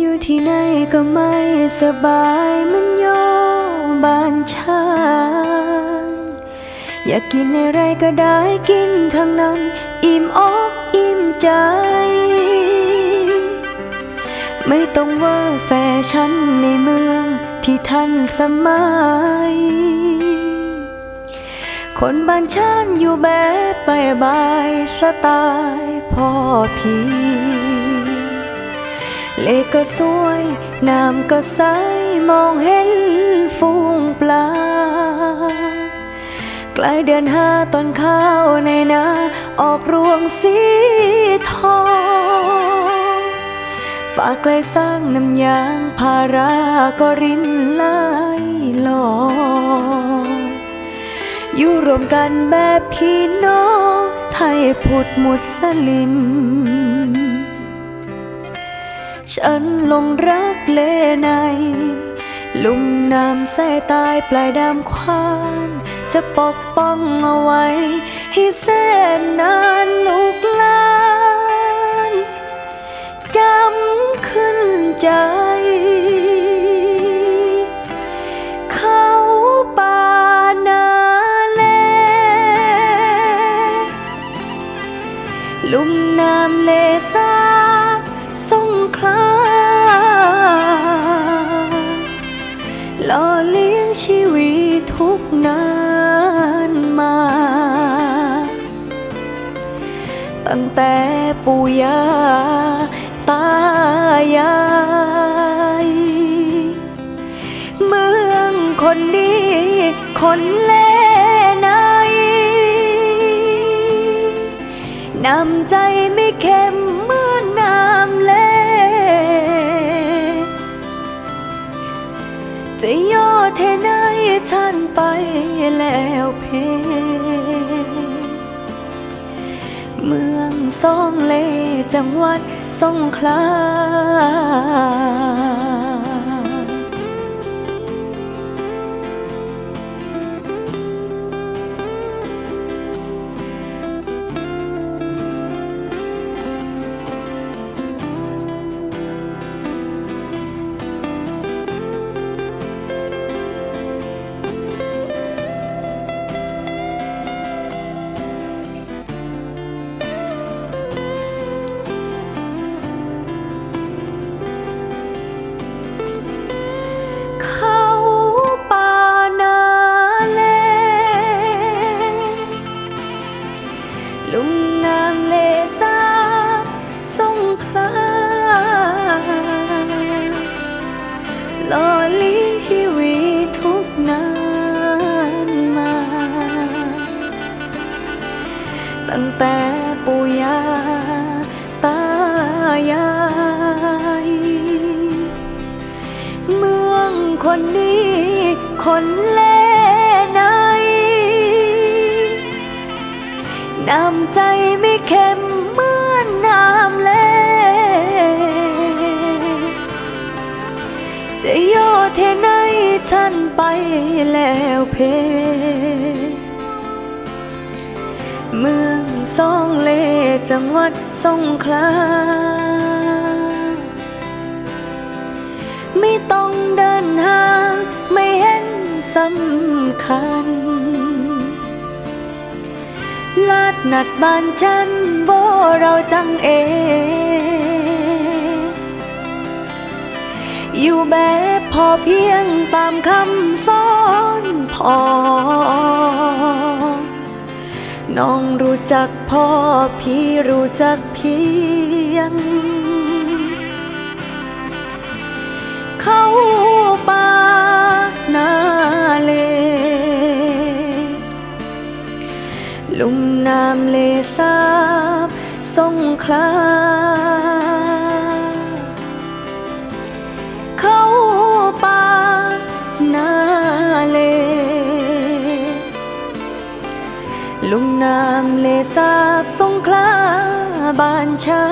อยู่ที่ไหนก็ไม่สบายมันโยบานชานอยากกินอะไรก็ได้กินทั้งนั้น อิ่มอกอิ่มใจ ไม่ต้องว่าแฟชั่นในเมืองที่ทันสมัย คนบ้านฉันอยู่แบบบายบายสไตล์พ่อเพียง เลก็สวย น้ำก็ใส มองเห็นฟูงปลา ใกล้เดือนห้าตอนข้าวในนา ออกรวงสีทองฝากไกลสร้างน้ำยางพาราก็รินไหลหลออยู่รวมกันแบบพี่น้อง ไทยพุทธมุสลิม ฉันลงรักเลใน ลุ่มน้ำสายตายปลายดามควาน จะปกป้องเอาไว้ ให้แสนนานลูกลานจำขึ้นใจเขาป่านาแลลุ่มน้ำเลสา หล่อเลี้ยงชีวิตทุกนานมา ตั้งแต่ปู่ย่าตายาย เมืองคนดีคนเล่ในนำใจไม่เค็ เทไหนฉันไปแล้วเพ เมืองสองเลจังหวัดสงขลา ลุ่มน้ำเลสาบสงขลาหล่อเลี้ยงชีวิตทุกนานมา ตั้งแต่ปู่ย่าตายายเมืองคนนี้คนเล น้ำใจไม่เค็มเหมือนน้ำเลจะโยเทไหนฉันไปแล้วเพ เมืองสองเลจังหวัดสงขลาไม่ต้องเดินห่างไม่เห็นสำคัญ นัดบ้านฉันบ่เราจังเอ อยู่แบบพอเพียงตามคำสอนพอ น้องรู้จักพ่อพี่รู้จักเพียง ลุ่มน้ำเลสาบสงคลา เข้าป่านาเล ลุ่มน้ำเลสาบสงคลาบ้านชา